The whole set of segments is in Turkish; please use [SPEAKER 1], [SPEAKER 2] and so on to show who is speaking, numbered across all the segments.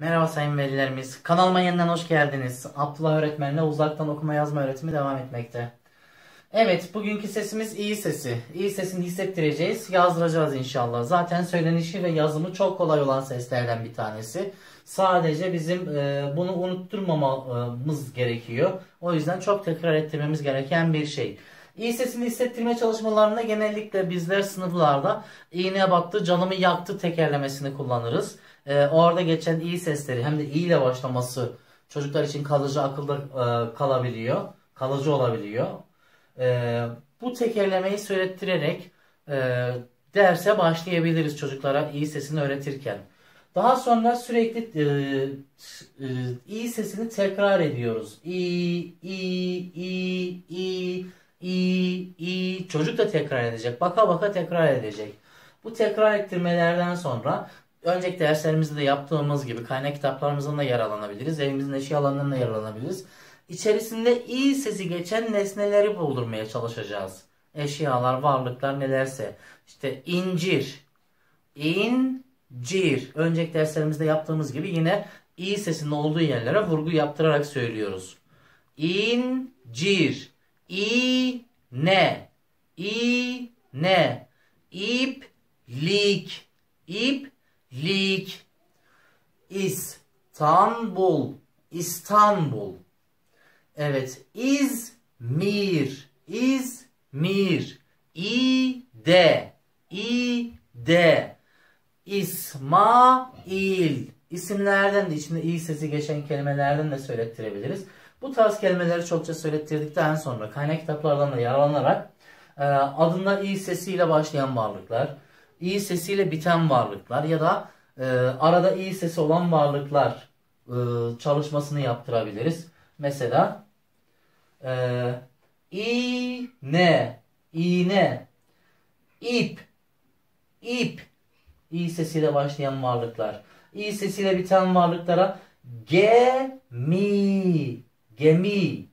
[SPEAKER 1] Merhaba sayın velilerimiz. Kanalıma yeniden hoş geldiniz. Abdullah öğretmenle uzaktan okuma yazma öğretimi devam etmekte. Evet, bugünkü sesimiz iyi sesi. İyi sesini hissettireceğiz, yazdıracağız inşallah. Zaten söylenişi ve yazımı çok kolay olan seslerden bir tanesi. Sadece bizim e, bunu unutturmamamız gerekiyor. O yüzden çok tekrar ettirmemiz gereken bir şey. İyi sesini hissettirme çalışmalarında genellikle bizler sınıflarda iğneye baktı, canımı yaktı tekerlemesini kullanırız. Ee, orada geçen iyi sesleri hem de iyi ile başlaması çocuklar için kalıcı akılda e, kalabiliyor, kalıcı olabiliyor. E, bu tekerlemeyi söylettirerek e, derse başlayabiliriz çocuklara iyi sesini öğretirken. Daha sonra sürekli e, e, iyi sesini tekrar ediyoruz. İ, i, i, i, i, i. Çocuk da tekrar edecek. Baka baka tekrar edecek. Bu tekrar ettirmelerden sonra önceki derslerimizde de yaptığımız gibi kaynak kitaplarımızdan da yararlanabiliriz. Evimizin eşyalarından da yararlanabiliriz. İçerisinde iyi sesi geçen nesneleri buldurmaya çalışacağız. Eşyalar, varlıklar nelerse. İşte incir, incir. Önceki derslerimizde yaptığımız gibi yine iyi sesinin olduğu yerlere vurgu yaptırarak söylüyoruz. İncir, iğne, iğne, iplik, iplik, İstanbul, İstanbul. Evet. İzmir. İzmir. İde. İde. İsmail. İsimlerden de içinde iyi sesi geçen kelimelerden de söylettirebiliriz. Bu tarz kelimeleri çokça söylettirdikten sonra kaynak kitaplardan da yararlanarak e, adında iyi sesiyle başlayan varlıklar, iyi sesiyle biten varlıklar ya da e, arada iyi sesi olan varlıklar e, çalışmasını yaptırabiliriz. Mesela e, iğne, iğne, ip, ip, iyi sesiyle başlayan varlıklar. İyi sesiyle biten varlıklara gemi, gemi,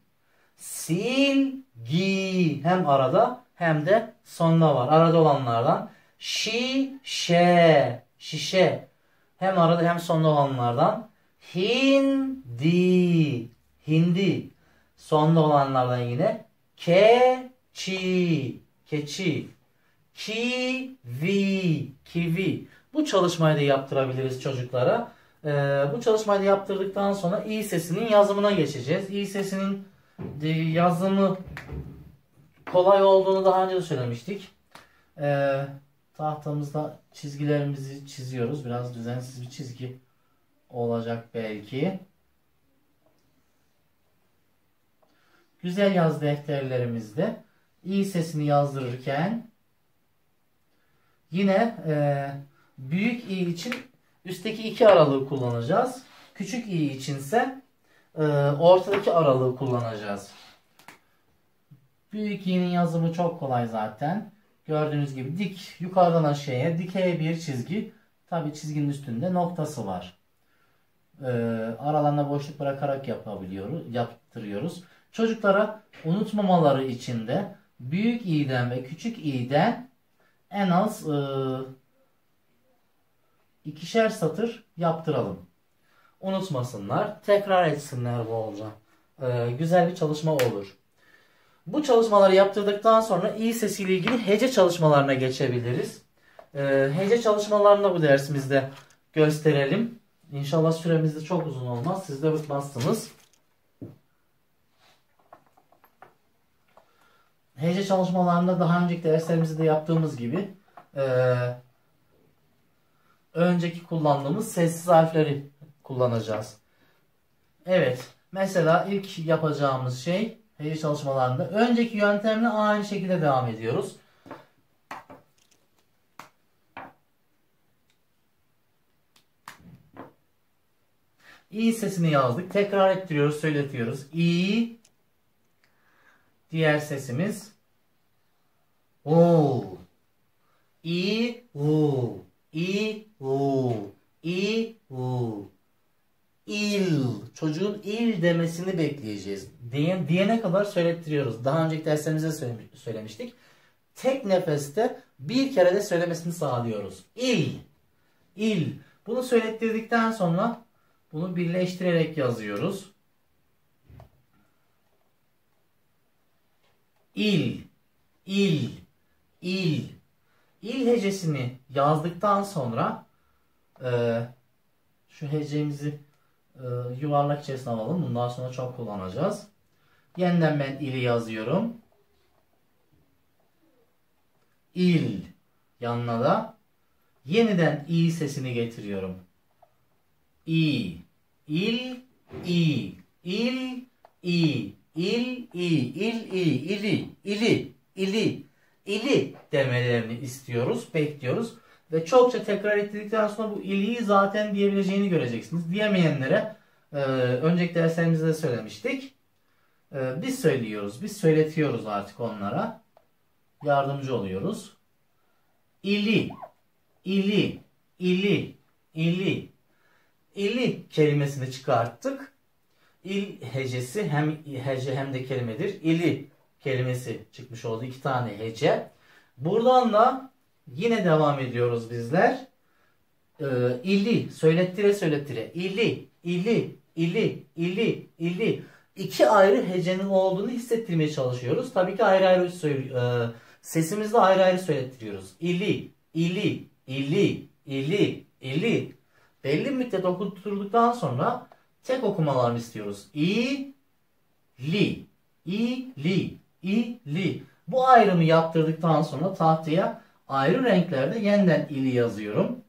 [SPEAKER 1] silgi hem arada hem de sonda var. Arada olanlardan şişe, şişe hem arada hem sonda olanlardan hindi, hindi sonda olanlardan yine keçi, keçi, kivi, kivi. Bu çalışmayı da yaptırabiliriz çocuklara. Ee, bu çalışmayı da yaptırdıktan sonra iyi sesinin yazımına geçeceğiz. İyi sesinin e, yazımı kolay olduğunu daha önce de söylemiştik. Ee, tahtamızda çizgilerimizi çiziyoruz. Biraz düzensiz bir çizgi olacak belki. Güzel yaz defterlerimizde iyi sesini yazdırırken yine e, büyük i için üstteki iki aralığı kullanacağız. Küçük i içinse e, ortadaki aralığı kullanacağız. Büyük i'nin yazımı çok kolay zaten. Gördüğünüz gibi dik yukarıdan aşağıya dikey bir çizgi. Tabi çizginin üstünde noktası var. E, aralarına boşluk bırakarak yapabiliyoruz, yaptırıyoruz. Çocuklara unutmamaları için de büyük i'den ve küçük i'den en az e, ikişer satır yaptıralım. Unutmasınlar, tekrar etsinler bolca. E, güzel bir çalışma olur. Bu çalışmaları yaptırdıktan sonra i sesiyle ilgili hece çalışmalarına geçebiliriz. E, hece çalışmalarını bu dersimizde gösterelim. İnşallah süremiz de çok uzun olmaz. Siz de bıkmazsınız. hece çalışmalarında daha önceki derslerimizde yaptığımız gibi e, önceki kullandığımız sessiz harfleri kullanacağız. Evet. Mesela ilk yapacağımız şey hece çalışmalarında önceki yöntemle aynı şekilde devam ediyoruz. İ sesini yazdık. Tekrar ettiriyoruz, söyletiyoruz. İ Diğer sesimiz u. i u. i u. i u. il. Çocuğun il demesini bekleyeceğiz. Diye, diyene kadar söylettiriyoruz. Daha önceki derslerimizde söylemiştik. Tek nefeste bir kere de söylemesini sağlıyoruz. İl. İl. Bunu söylettirdikten sonra Bunu birleştirerek yazıyoruz. İl, il, il. İl hecesini yazdıktan sonra e, şu hecemizi yuvarlak içerisine alalım. Bundan sonra çok kullanacağız. Yeniden ben ili yazıyorum. İl yanına da yeniden i sesini getiriyorum. İ, il, i, il, i, il, i, il, i, ili, ili, ili, ili demelerini istiyoruz, bekliyoruz. Ve çokça tekrar ettirdikten sonra bu iliyi zaten diyebileceğini göreceksiniz. Diyemeyenlere e, önceki derslerimizde de söylemiştik. E, biz söylüyoruz, biz söyletiyoruz artık onlara. Yardımcı oluyoruz. İli, ili, ili, ili, ili kelimesini çıkarttık. İl hecesi hem hece hem de kelimedir. İli kelimesi çıkmış oldu. iki tane hece. Buradan da yine devam ediyoruz bizler. Ee, ili söylettire söylettire. İli, ili, ili, ili, ili. İki ayrı hecenin olduğunu hissettirmeye çalışıyoruz. Tabii ki ayrı ayrı. E, sesimizde ayrı ayrı söylettiriyoruz. İli, ili, ili, ili, ili. Belli müddet okutturduktan sonra tek okumalarını istiyoruz. İ, li, i, li, i, li. Bu ayrımı yaptırdıktan sonra tahtaya ayrı renklerde yeniden ili yazıyorum.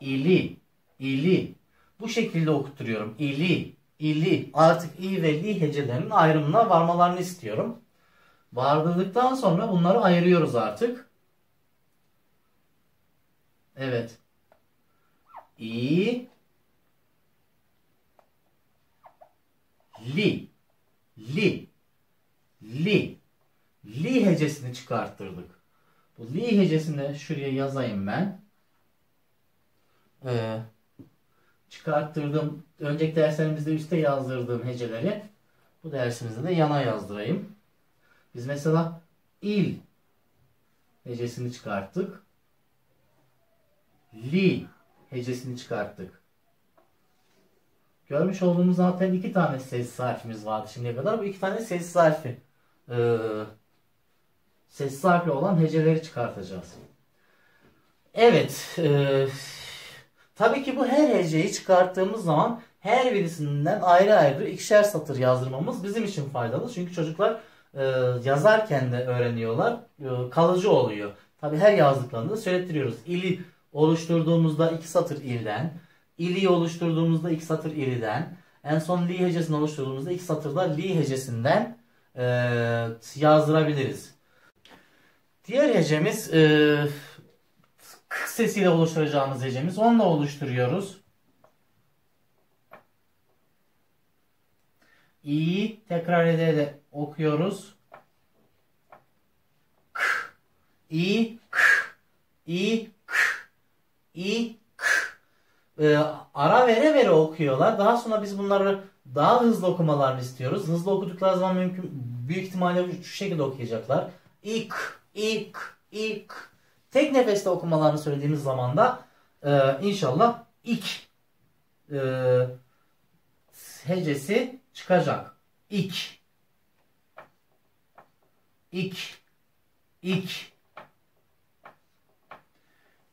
[SPEAKER 1] İli, ili. Bu şekilde okutturuyorum. İli, ili. Artık i ve li hecelerinin ayrımına varmalarını istiyorum. Vardırdıktan sonra bunları ayırıyoruz artık. Evet. İ li li li li hecesini çıkarttırdık. Bu li hecesini şuraya yazayım ben. Ee, çıkarttırdım. Önceki derslerimizde üste yazdırdığım heceleri bu dersimizde de yana yazdırayım. Biz mesela il hecesini çıkarttık. Li hecesini çıkarttık. Görmüş olduğumuz zaten iki tane ses harfimiz vardı şimdiye kadar. Bu iki tane ses harfi. Ee, ses harfi olan heceleri çıkartacağız. Evet. E, tabii ki bu her heceyi çıkarttığımız zaman her birisinden ayrı ayrı ikişer satır yazdırmamız bizim için faydalı. Çünkü çocuklar e, yazarken de öğreniyorlar. E, kalıcı oluyor. Tabii her yazdıklarında söylettiriyoruz. İli oluşturduğumuzda iki satır ilden, ili oluşturduğumuzda iki satır iliden, en son li hecesini oluşturduğumuzda iki satırda li hecesinden e, yazdırabiliriz. Diğer hecemiz e, k sesiyle oluşturacağımız hecemiz. Onu oluşturuyoruz. İyi tekrar ederek okuyoruz. K, i, k, i, k, i, k. Ee, ara vere vere okuyorlar. Daha sonra biz bunları daha hızlı okumalarını istiyoruz. Hızlı okudukları zaman mümkün büyük ihtimalle şu şekilde okuyacaklar. İk, ik, ik. Tek nefeste okumalarını söylediğimiz zaman da e, inşallah ik e, hecesi çıkacak. İk. İk. İk.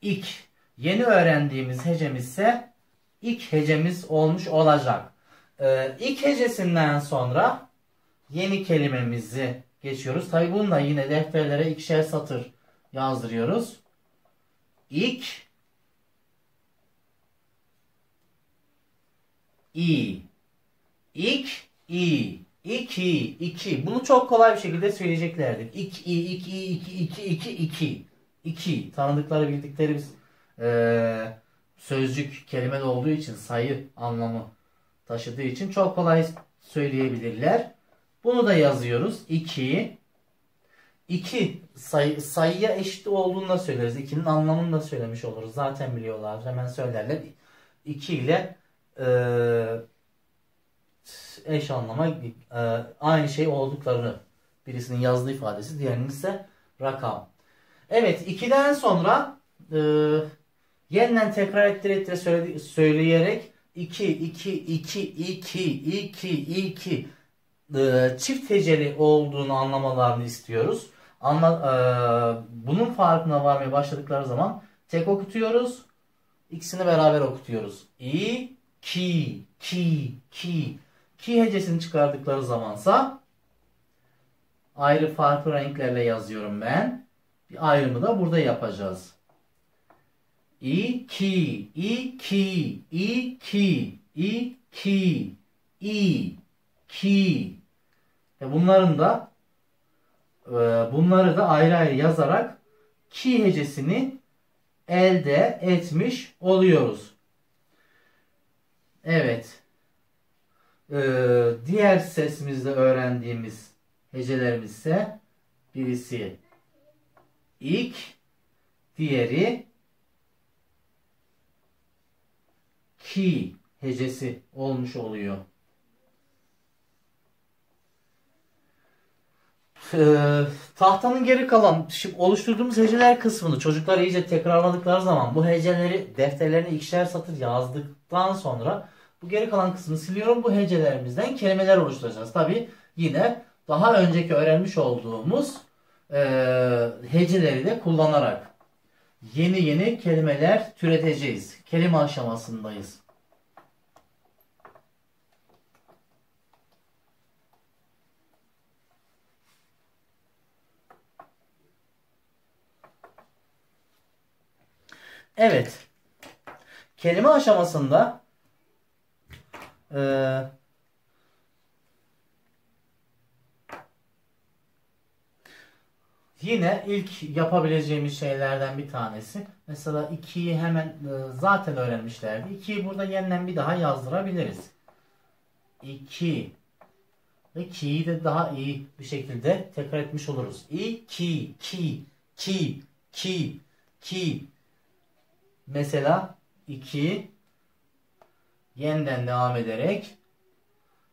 [SPEAKER 1] İk. Yeni öğrendiğimiz hecemiz ise ilk hecemiz olmuş olacak. Ee, ilk hecesinden sonra yeni kelimemizi geçiyoruz. Tabi bunu da yine defterlere ikişer satır yazdırıyoruz. İlk i İk i iki iki bunu çok kolay bir şekilde söyleyeceklerdir. İk i iki iki iki iki iki iki tanıdıkları bildikleri bir e, sözcük kelime olduğu için sayı anlamı taşıdığı için çok kolay söyleyebilirler. Bunu da yazıyoruz. 2 2 sayı, sayıya eşit olduğunu da söyleriz. 2'nin anlamını da söylemiş oluruz. Zaten biliyorlar. Hemen söylerler. 2 ile e, eş anlama e, aynı şey olduklarını birisinin yazdığı ifadesi diğerinin ise rakam. Evet 2'den sonra e, Yeniden tekrar ettire ettire söyleyerek 2, 2, 2, 2, 2, 2 e, çift heceli olduğunu anlamalarını istiyoruz. Anla, e, bunun farkına varmaya başladıkları zaman tek okutuyoruz. İkisini beraber okutuyoruz. İ, ki, ki, ki. Ki hecesini çıkardıkları zamansa ayrı farklı renklerle yazıyorum ben. Bir ayrımı da burada yapacağız. İki, iki, iki, iki, i, ki. Ve bunların da e, bunları da ayrı ayrı yazarak ki hecesini elde etmiş oluyoruz. Evet. Ee, diğer sesimizde öğrendiğimiz hecelerimiz ise birisi ilk, diğeri ki hecesi olmuş oluyor. Ee, tahtanın geri kalan şimdi oluşturduğumuz heceler kısmını çocuklar iyice tekrarladıkları zaman bu heceleri defterlerine ikişer satır yazdıktan sonra bu geri kalan kısmını siliyorum. Bu hecelerimizden kelimeler oluşturacağız. Tabi yine daha önceki öğrenmiş olduğumuz e, heceleri de kullanarak yeni yeni kelimeler türeteceğiz. Kelime aşamasındayız. Evet. Kelime aşamasında eee Yine ilk yapabileceğimiz şeylerden bir tanesi. Mesela 2'yi hemen e, zaten öğrenmişlerdi. 2'yi burada yeniden bir daha yazdırabiliriz. 2 ve ki'yi de daha iyi bir şekilde tekrar etmiş oluruz. 2 ki ki ki ki mesela 2 yeniden devam ederek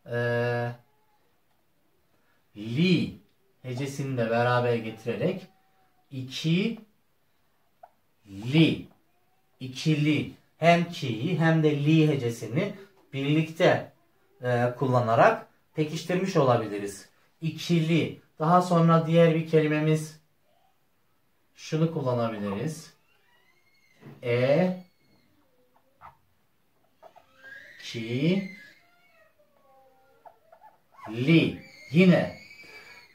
[SPEAKER 1] e, li hecesini de beraber getirerek iki li ikili hem ki'yi hem de li hecesini birlikte e, kullanarak pekiştirmiş olabiliriz. İkili. Daha sonra diğer bir kelimemiz şunu kullanabiliriz. E ki li. Yine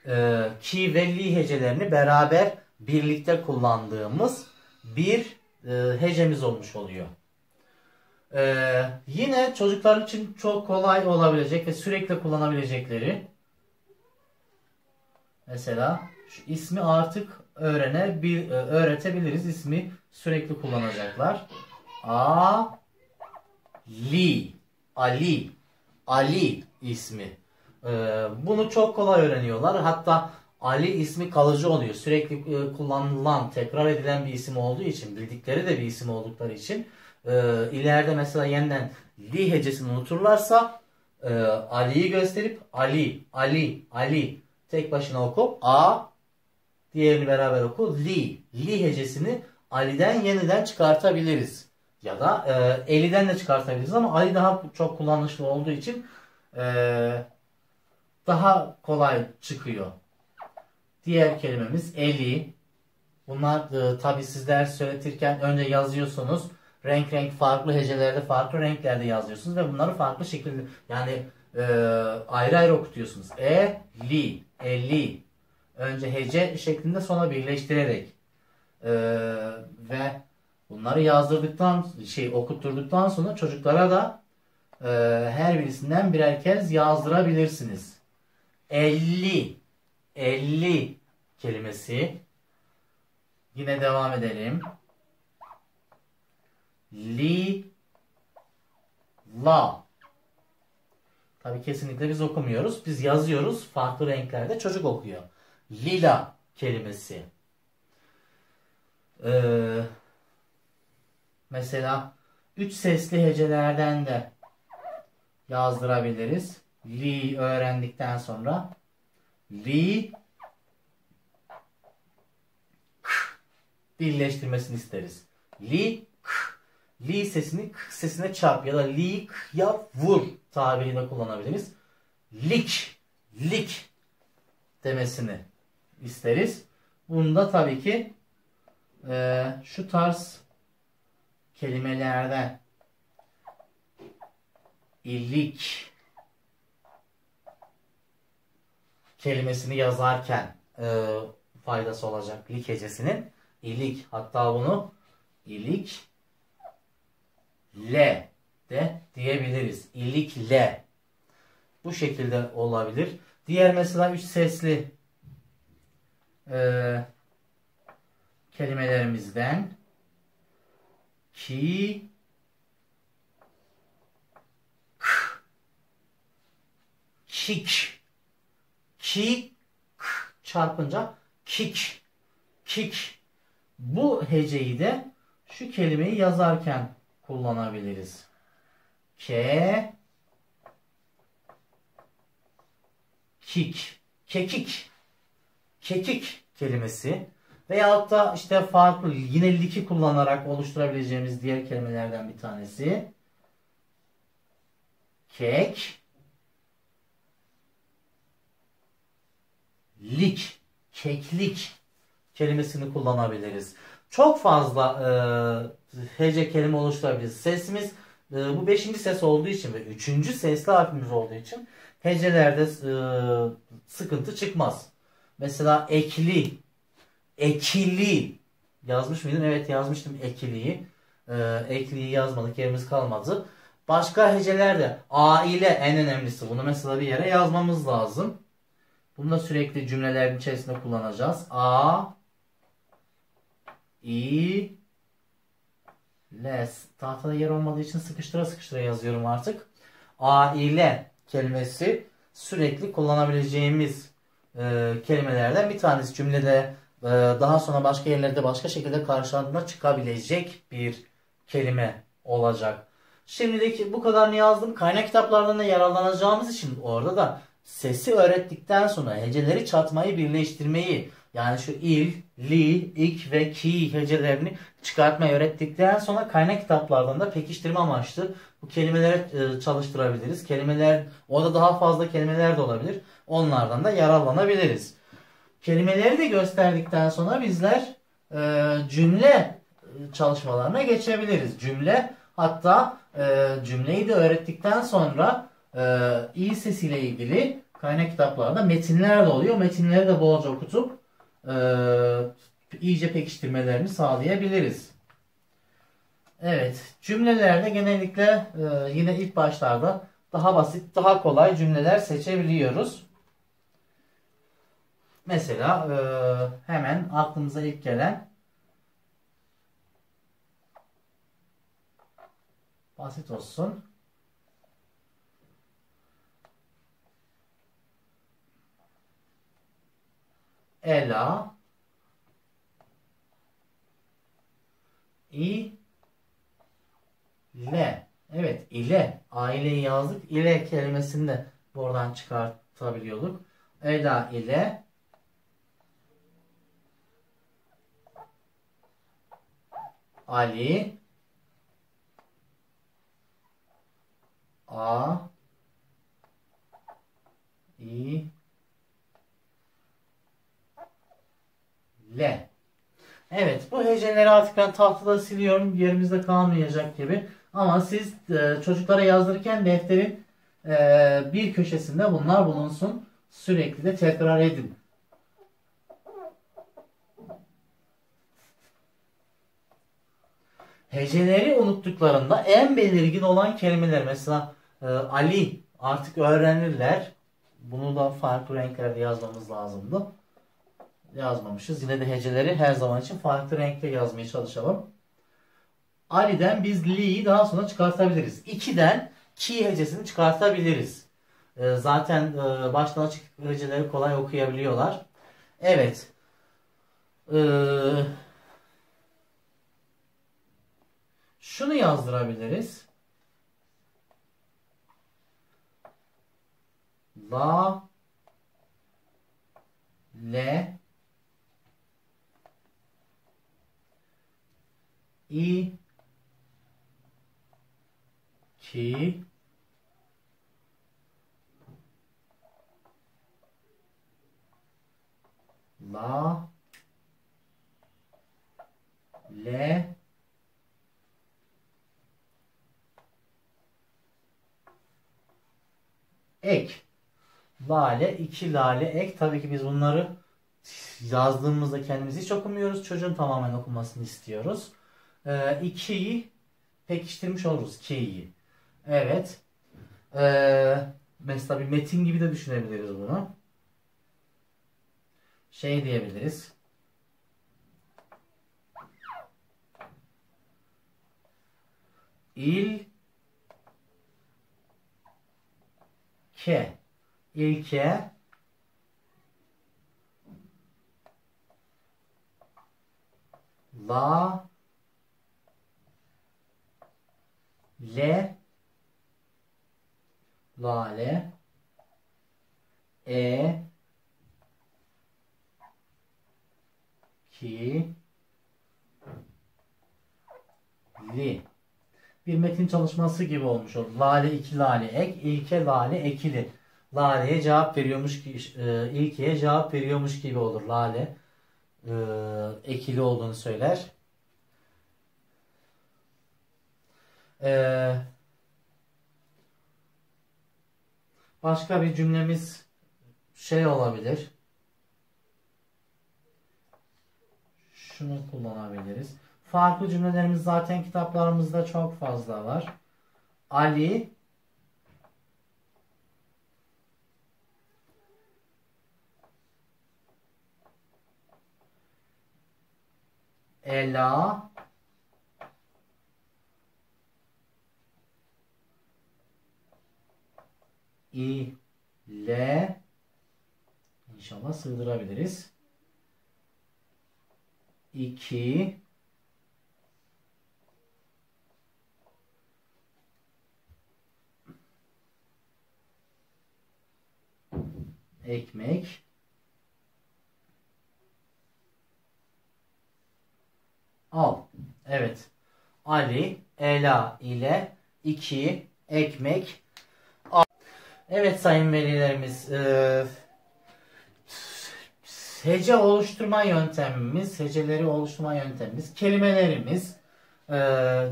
[SPEAKER 1] e, ki ve li hecelerini beraber birlikte kullandığımız bir e, hecemiz olmuş oluyor. E, yine çocuklar için çok kolay olabilecek ve sürekli kullanabilecekleri mesela şu ismi artık öğrene bir öğretebiliriz. İsmi sürekli kullanacaklar. A Li Ali Ali ismi. Ee, bunu çok kolay öğreniyorlar. Hatta Ali ismi kalıcı oluyor. Sürekli e, kullanılan, tekrar edilen bir isim olduğu için, bildikleri de bir isim oldukları için e, ileride mesela yeniden li hecesini unuturlarsa e, Ali'yi gösterip Ali, Ali, Ali tek başına oku. A diğerini beraber oku. Li, li hecesini Ali'den yeniden çıkartabiliriz. Ya da e, Eli'den de çıkartabiliriz ama Ali daha çok kullanışlı olduğu için e, daha kolay çıkıyor. Diğer kelimemiz eli. Bunlar e, tabi sizler söyletirken önce yazıyorsunuz. Renk renk farklı hecelerde farklı renklerde yazıyorsunuz ve bunları farklı şekilde yani e, ayrı ayrı okutuyorsunuz. E, li, eli. Önce hece şeklinde sonra birleştirerek e, ve bunları yazdırdıktan şey okutturduktan sonra çocuklara da e, her birisinden birer kez yazdırabilirsiniz. 50 50 kelimesi yine devam edelim. Li la Tabi kesinlikle biz okumuyoruz. Biz yazıyoruz. Farklı renklerde çocuk okuyor. Lila kelimesi. Ee, mesela üç sesli hecelerden de yazdırabiliriz li öğrendikten sonra li birleştirmesini isteriz. Li k. Li sesini k sesine çarp ya da li k ya vur tabiriyle kullanabiliriz. Lik, lik demesini isteriz. Bunda tabii ki e, şu tarz kelimelerde illik kelimesini yazarken e, faydası olacak lik hecesinin. İlik hatta bunu ilik le de diyebiliriz. İlik le. Bu şekilde olabilir. Diğer mesela üç sesli e, kelimelerimizden ki k. Kik. Ki k çarpınca kik. Kik. Bu heceyi de şu kelimeyi yazarken kullanabiliriz. Ke kik. Kekik. Kekik kelimesi veyahut da işte farklı yine liki kullanarak oluşturabileceğimiz diğer kelimelerden bir tanesi kek lik keklik kelimesini kullanabiliriz. Çok fazla e, hece kelime oluşturabiliriz. Sesimiz e, bu beşinci ses olduğu için ve üçüncü sesli harfimiz olduğu için hecelerde e, sıkıntı çıkmaz. Mesela ekli, ekili yazmış mıydım? Evet yazmıştım ekiliyi. E, ekliyi yazmadık yerimiz kalmadı. Başka heceler de aile en önemlisi. Bunu mesela bir yere yazmamız lazım. Bunu da sürekli cümlelerin içerisinde kullanacağız. A İ Les. Tahtada yer olmadığı için sıkıştıra sıkıştıra yazıyorum artık. Aile kelimesi sürekli kullanabileceğimiz e, kelimelerden bir tanesi. Cümlede daha sonra başka yerlerde başka şekilde karşılarına çıkabilecek bir kelime olacak. Şimdilik bu kadarını yazdım. Kaynak kitaplardan da yararlanacağımız için orada da sesi öğrettikten sonra heceleri çatmayı birleştirmeyi yani şu il, li, ik ve ki hecelerini çıkartmayı öğrettikten sonra kaynak kitaplardan da pekiştirme amaçlı bu kelimeleri e, çalıştırabiliriz. Kelimeler, orada daha fazla kelimeler de olabilir. Onlardan da yararlanabiliriz. Kelimeleri de gösterdikten sonra bizler e, cümle e, çalışmalarına geçebiliriz. Cümle hatta e, cümleyi de öğrettikten sonra e, iyi sesiyle ilgili kaynak kitaplarda metinler de oluyor. Metinleri de bolca okutup e, iyice pekiştirmelerini sağlayabiliriz. Evet, cümlelerde genellikle e, yine ilk başlarda daha basit, daha kolay cümleler seçebiliyoruz. Mesela e, hemen aklımıza ilk gelen basit olsun. Ela i le. Evet ile. Aileyi yazdık. İle kelimesini de buradan çıkartabiliyorduk. Ela ile Ali A I L. Evet bu heceleri artık ben tahtada siliyorum. Yerimizde kalmayacak gibi. Ama siz e, çocuklara yazdırırken defterin e, bir köşesinde bunlar bulunsun. Sürekli de tekrar edin. Heceleri unuttuklarında en belirgin olan kelimeler mesela e, Ali artık öğrenirler. Bunu da farklı renklerde yazmamız lazımdı yazmamışız. Yine de heceleri her zaman için farklı renkte yazmaya çalışalım. Ali'den biz li'yi daha sonra çıkartabiliriz. 2'den ki hecesini çıkartabiliriz. Ee, zaten e, baştan açık heceleri kolay okuyabiliyorlar. Evet. Ee, şunu yazdırabiliriz. La Le i ki la le ek. Lale iki lale ek. Tabii ki biz bunları yazdığımızda kendimiz hiç okumuyoruz. Çocuğun tamamen okumasını istiyoruz. Ee, ikiyi pekiştirmiş oluruz. Ki'yi evet. Ee, mesela bir metin gibi de düşünebiliriz bunu. Şey diyebiliriz. İl ke ilke. La. Le. Lale. E. Ki. Li bir metin çalışması gibi olmuş oldu. Lale iki lale ek, ilke lale ekili. Lale'ye cevap veriyormuş ki e, ilkeye cevap veriyormuş gibi olur. Lale e, ekili olduğunu söyler. E, başka bir cümlemiz şey olabilir. şunu kullanabiliriz. Farklı cümlelerimiz zaten kitaplarımızda çok fazla var. Ali Ela ile inşallah sığdırabiliriz. 2 ekmek al. Evet. Ali Ela ile 2 ekmek al. Evet sayın velilerimiz. Ee, hece oluşturma yöntemimiz, heceleri oluşturma yöntemimiz, kelimelerimiz, e,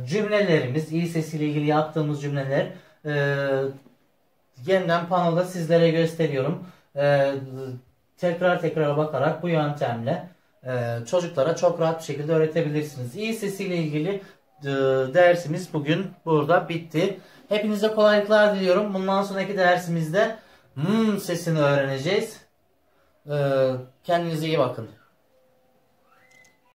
[SPEAKER 1] cümlelerimiz, iyi sesiyle ilgili yaptığımız cümleler e, yeniden panoda sizlere gösteriyorum. E, tekrar tekrar bakarak bu yöntemle e, çocuklara çok rahat bir şekilde öğretebilirsiniz. İyi sesiyle ilgili e, dersimiz bugün burada bitti. Hepinize kolaylıklar diliyorum. Bundan sonraki dersimizde hmm sesini öğreneceğiz. Ee, kendinize iyi bakın.